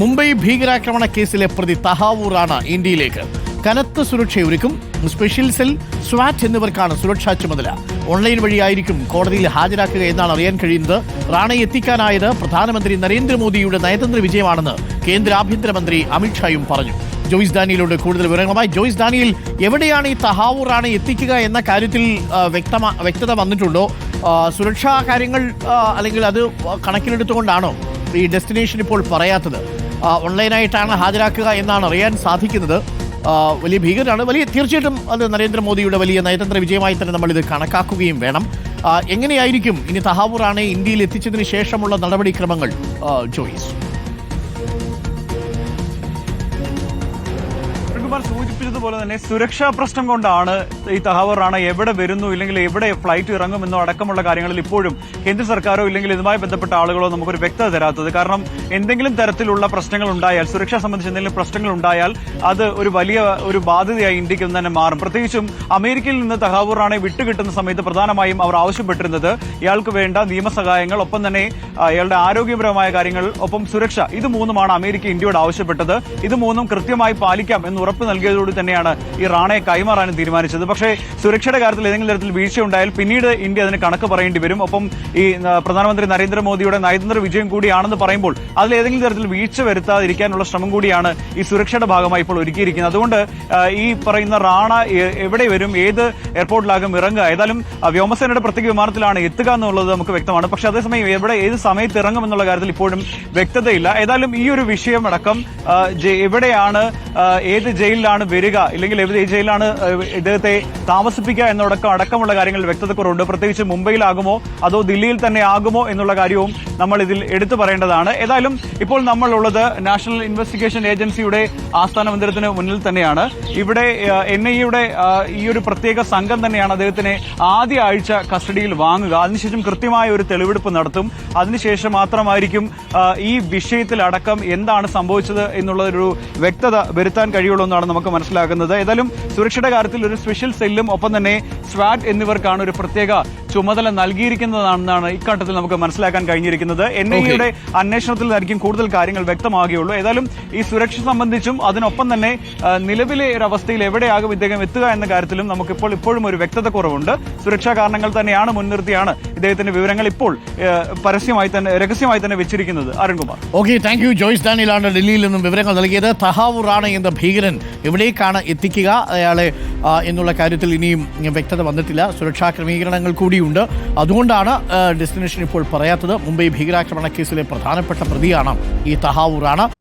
മുംബൈ ഭീകരാക്രമണ കേസിലെ പ്രതി തഹാവൂറാണ് ഇന്ത്യയിലേക്ക്. കനത്ത സുരക്ഷയൊരുക്കും സ്പെഷ്യൽ സെൽ സ്വാറ്റ് എന്നിവർക്കാണ് സുരക്ഷാ ചുമതല. ഓൺലൈൻ വഴിയായിരിക്കും കോടതിയിൽ ഹാജരാക്കുക എന്നാണ് അറിയാൻ കഴിയുന്നത്. റാണയെ എത്തിക്കാനായത് പ്രധാനമന്ത്രി നരേന്ദ്രമോദിയുടെ നയതന്ത്ര വിജയമാണെന്ന് കേന്ദ്ര ആഭ്യന്തരമന്ത്രി അമിത്ഷായും പറഞ്ഞു. ജോയിസ് ഡാനിയലോട് കൂടുതൽ വിവരങ്ങളുമായി ജോയിസ് ഡാനിയൽ എവിടെയാണ് ഈ തഹാവൂർ റാണെ എത്തിക്കുക എന്ന കാര്യത്തിൽ വ്യക്തത വന്നിട്ടുണ്ടോ? സുരക്ഷാ കാര്യങ്ങൾ അല്ലെങ്കിൽ അത് കണക്കിലെടുത്തുകൊണ്ടാണോ ഈ ഡെസ്റ്റിനേഷൻ ഇപ്പോൾ പറയാത്തത്? ഓൺലൈനായിട്ടാണ് ഹാജരാക്കുക എന്നാണ് അറിയാൻ സാധിക്കുന്നത്. വലിയ ഭീകരനാണ് വലിയ തീർച്ചയായിട്ടും അത് നരേന്ദ്രമോദിയുടെ വലിയ നയതന്ത്ര വിജയമായി തന്നെ നമ്മൾ ഇത് കണക്കാക്കുകയും വേണം. എങ്ങനെയായിരിക്കും ഇനി തഹാവൂർ ആണ് ഇന്ത്യയിൽ എത്തിച്ചതിന് ശേഷമുള്ള നടപടിക്രമങ്ങൾ? ജോയിസ്. കുമാർ സൂചിപ്പിച്ചതുപോലെ തന്നെ സുരക്ഷാ പ്രശ്നം കൊണ്ടാണ് ഈ തഹാവർ റാണ എവിടെ വരുന്നു ഇല്ലെങ്കിൽ എവിടെ ഫ്ലൈറ്റ് ഇറങ്ങുമെന്നോ അടക്കമുള്ള കാര്യങ്ങളിൽ ഇപ്പോഴും കേന്ദ്ര സർക്കാരോ ഇല്ലെങ്കിൽ ഇതുമായി ബന്ധപ്പെട്ട ആളുകളോ നമുക്കൊരു വ്യക്തത തരാത്തത്. കാരണം എന്തെങ്കിലും തരത്തിലുള്ള പ്രശ്നങ്ങൾ ഉണ്ടായാൽ സുരക്ഷ സംബന്ധിച്ച് എന്തെങ്കിലും പ്രശ്നങ്ങൾ ഉണ്ടായാൽ അത് ഒരു വലിയ ഒരു ബാധ്യതയായി ഇന്ത്യയ്ക്ക് തന്നെ മാറും. പ്രത്യേകിച്ചും അമേരിക്കയിൽ നിന്ന് തഹാവൂർ റാണെ വിട്ടുകിട്ടുന്ന സമയത്ത് പ്രധാനമായും അവർ ആവശ്യപ്പെട്ടിരുന്നത് ഇയാൾക്ക് വേണ്ട നിയമസഹായങ്ങൾ ഒപ്പം തന്നെ ഇയാളുടെ ആരോഗ്യപരമായ കാര്യങ്ങൾ ഒപ്പം സുരക്ഷ. ഇത് മൂന്നുമാണ് അമേരിക്ക ഇന്ത്യയോട് ആവശ്യപ്പെട്ടത്. ഇത് മൂന്നും കൃത്യമായി പാലിക്കാം എന്ന് ഉറപ്പ് നൽകിയതോടെ തന്നെയാണ് ഈ റാണയെ കൈമാറാനും തീരുമാനിച്ചത്. പക്ഷേ സുരക്ഷയുടെ കാര്യത്തിൽ ഏതെങ്കിലും തരത്തിൽ വീഴ്ച ഉണ്ടായാൽ പിന്നീട് ഇന്ത്യ അതിന് കണക്ക് പറയേണ്ടി വരും. ഒപ്പം ഈ പ്രധാനമന്ത്രി നരേന്ദ്രമോദിയുടെ നയതന്ത്ര വിജയം കൂടിയാണെന്ന് പറയുമ്പോൾ അതിൽ ഏതെങ്കിലും തരത്തിൽ വീഴ്ച വരുത്താതിരിക്കാനുള്ള ശ്രമം കൂടിയാണ് ഈ സുരക്ഷയുടെ ഭാഗമായി ഇപ്പോൾ ഒരുക്കിയിരിക്കുന്നത്. അതുകൊണ്ട് ഈ പറയുന്ന റാണ എവിടെ വരും ഏത് എയർപോർട്ടിലാകും ഇറങ്ങുക ഏതായാലും വ്യോമസേനയുടെ പ്രത്യേക വിമാനത്തിലാണ് എത്തുക എന്നുള്ളത് നമുക്ക് വ്യക്തമാണ്. പക്ഷേ അതേസമയം എവിടെ ഏത് സമയത്ത് ഇറങ്ങും എന്നുള്ള കാര്യത്തിൽ ഇപ്പോഴും വ്യക്തതയില്ല. ഏതായാലും ഈ ഒരു വിഷയമടക്കം എവിടെയാണ് ഏത് ഏത് ജയിലിലാണ് വരിക ഇല്ലെങ്കിൽ ജയിലിലാണ് ഇദ്ദേഹത്തെ താമസിപ്പിക്കുക എന്നടക്കം അടക്കമുള്ള കാര്യങ്ങളിൽ വ്യക്തത കുറവുണ്ട്. പ്രത്യേകിച്ച് മുംബൈയിലാകുമോ അതോ ദില്ലിയിൽ തന്നെ ആകുമോ എന്നുള്ള കാര്യവും നമ്മൾ ഇതിൽ എടുത്തു പറയേണ്ടതാണ്. ഏതായാലും ഇപ്പോൾ നമ്മളുള്ളത് നാഷണൽ ഇൻവെസ്റ്റിഗേഷൻ ഏജൻസിയുടെ ആസ്ഥാന മന്ദിരത്തിന് മുന്നിൽ തന്നെയാണ്. ഇവിടെ എൻ ഐ ഈ ഒരു പ്രത്യേക സംഘം തന്നെയാണ് അദ്ദേഹത്തിനെ ആദ്യ ആഴ്ച കസ്റ്റഡിയിൽ വാങ്ങുക. അതിനുശേഷം കൃത്യമായ ഒരു തെളിവെടുപ്പ് നടത്തും. അതിനുശേഷം മാത്രമായിരിക്കും ഈ വിഷയത്തിൽ അടക്കം എന്താണ് സംഭവിച്ചത് എന്നുള്ളൊരു വ്യക്തത വരുത്താൻ കഴിയുള്ളൂ എന്നാണ് നമുക്ക് മനസ്സിലാക്കുന്നത് ഏതായാലും സുരക്ഷയുടെ കാര്യത്തിൽ ഒരു സ്പെഷ്യൽ സെല്ലും ഒപ്പം തന്നെ സ്വാറ്റ് എന്നിവർക്കാണ് ഒരു പ്രത്യേക ചുമതല നൽകിയിരിക്കുന്നതാണെന്നാണ് ഇക്കാട്ടത്തിൽ നമുക്ക് മനസ്സിലാക്കാൻ കഴിഞ്ഞിരിക്കുന്നത്. എൻ ഐ എയുടെ അന്വേഷണത്തിലായിരിക്കും കൂടുതൽ കാര്യങ്ങൾ വ്യക്തമാകുകയുള്ളൂ. ഏതായാലും ഈ സുരക്ഷ സംബന്ധിച്ചും അതിനൊപ്പം തന്നെ നിലവിലെ ഒരു അവസ്ഥയിൽ എവിടെയാകും ഇദ്ദേഹം എത്തുക എന്ന കാര്യത്തിലും നമുക്കിപ്പോൾ ഇപ്പോഴും ഒരു വ്യക്തത കുറവുണ്ട്. സുരക്ഷാ കാരണങ്ങൾ തന്നെയാണ് മുൻനിർത്തിയാണ് ഇദ്ദേഹത്തിന്റെ വിവരങ്ങൾ ഇപ്പോൾ പരസ്യമായി തന്നെ രഹസ്യമായി തന്നെ വെച്ചിരിക്കുന്നത്. Arunkumar. Okay thank you Joyce ഡാനിയിലാണ് ഡൽഹിയിൽ നിന്നും വിവരങ്ങൾ നൽകിയത്. തഹാവൂർ റാണ എന്ന ഭീകരൻ എവിടേക്കാണ് എത്തിക്കുക. അയാളെ എന്നുള്ള കാര്യത്തിൽ ഇനിയും വ്യക്തത വന്നിട്ടില്ല. സുരക്ഷാ ക്രമീകരണങ്ങൾ കൂടിയുണ്ട്. അതുകൊണ്ടാണ് ഡെസ്റ്റിനേഷൻ ഇപ്പോൾ പറയാത്തത്. മുംബൈ ഭീകരാക്രമണ കേസിലെ പ്രധാനപ്പെട്ട പ്രതിയാണ് ഈ തഹാവൂറാണ്. റാണ